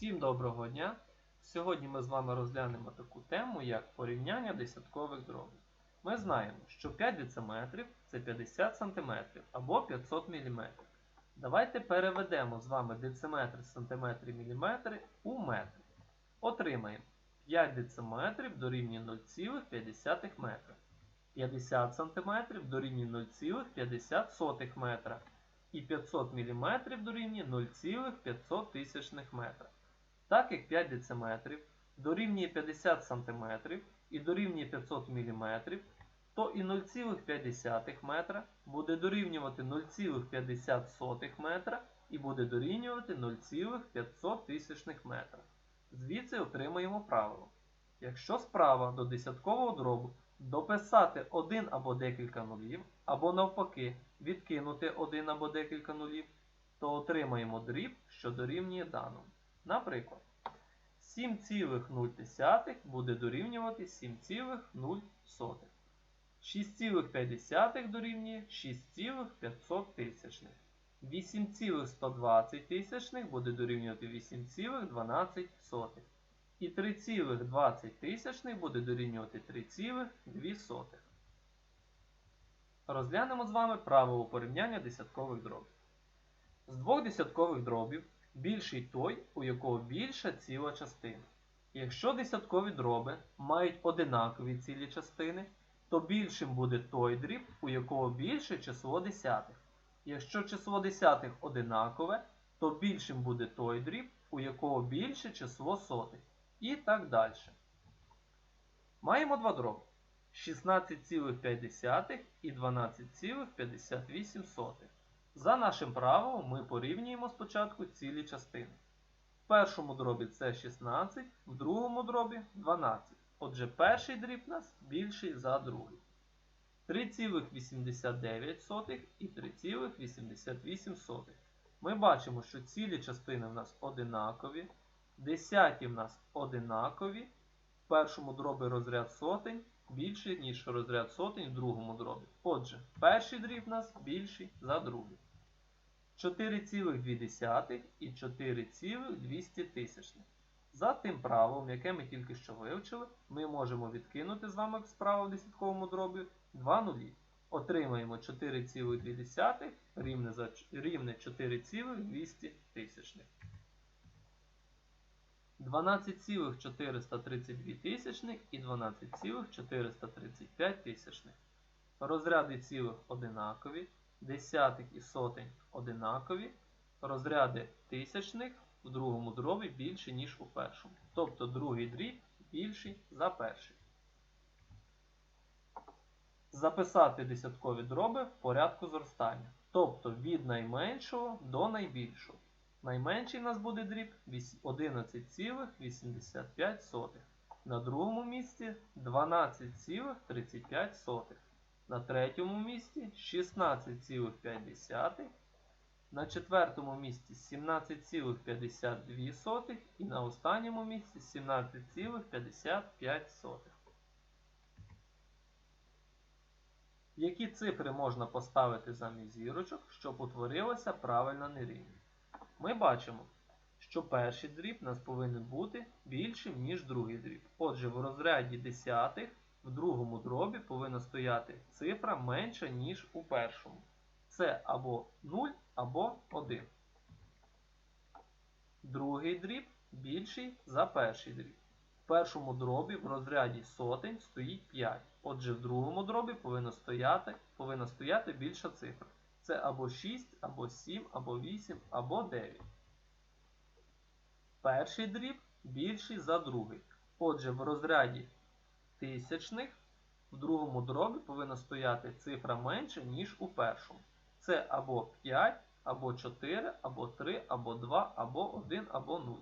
Всім доброго дня! Сьогодні ми з вами розглянемо таку тему, як порівняння десяткових дробів. Ми знаємо, що 5 дециметрів це 50 см або 500 мм. Давайте переведемо з вами дециметри, сантиметри, міліметри у метри. Отримаємо 5 дециметрів дорівнює 0,5 метра. 50 см дорівнює 0,50 метра і 500 мм дорівнює 0,500 тисячних метра. Так як 5 дециметрів дорівнює 50 см і дорівнює 500 мм, то і 0,5 метра буде дорівнювати 0,50 метра і буде дорівнювати 0,500 тисячних метра. Звідси отримаємо правило. Якщо справа до десяткового дробу дописати один або декілька нулів, або навпаки відкинути один або декілька нулів, то отримаємо дріб, що дорівнює даному. Наприклад, 7,0 буде дорівнювати 7,0. 6,5 дорівнює 6,500 тисячних. 8,120 тисячних буде дорівнювати 8,12. І 3,20 тисячних буде дорівнювати 3,2. Розглянемо з вами правило порівняння десяткових дробів. З двох десяткових дробів більший той, у якого більша ціла частина. Якщо десяткові дроби мають одинакові цілі частини, то більшим буде той дріб, у якого більше число десятих. Якщо число десятих одинакове, то більшим буде той дріб, у якого більше число сотих. І так далі. Маємо два дроби. 16,5 і 12,58. За нашим правилом ми порівнюємо спочатку цілі частини. В першому дробі це 16, в другому дробі 12. Отже, перший дріб у нас більший за другий. 3,89 і 3,88. Ми бачимо, що цілі частини в нас одинакові. Десяті в нас одинакові. В першому дробі розряд сотень більший, ніж розряд сотень в другому дробі. Отже, перший дріб у нас більший за другий. 4,2 і 4,200 тисячних. За тим правилом, яке ми тільки що вивчили, ми можемо відкинути з вами справа в десятковому дробі 2 нулі. Отримаємо 4,2 рівне, за, рівне 4,200 тисячних. 12,432 тисячних і 12,435 тисячних. Розряди цілих одинакові, десятих і сотень одинакові, розряди тисячних в другому дробі більші, ніж у першому. Тобто другий дріб більший за перший. Записати десяткові дроби в порядку зростання. Тобто від найменшого до найбільшого. Найменший у нас буде дріб 11,85. На другому місці 12,35. На третьому місці 16,5. На четвертому місці 17,52 і на останньому місці 17,55. Які цифри можна поставити замість зірочок, щоб утворилася правильна нерівність? Ми бачимо, що перший дріб у нас повинен бути більшим, ніж другий дріб. Отже, в розряді десятих в другому дробі повинна стояти цифра менша, ніж у першому. Це або 0, або 1. Другий дріб більший за перший дріб. В першому дробі в розряді сотень стоїть 5. Отже, в другому дробі повинна стояти, повинна стояти більша цифра. Це або 6, або 7, або 8, або 9. Перший дріб більший за другий. Отже, в розряді тисячних в другому дробі повинна стояти цифра менше, ніж у першому. Це або 5, або 4, або 3, або 2, або 1, або 0.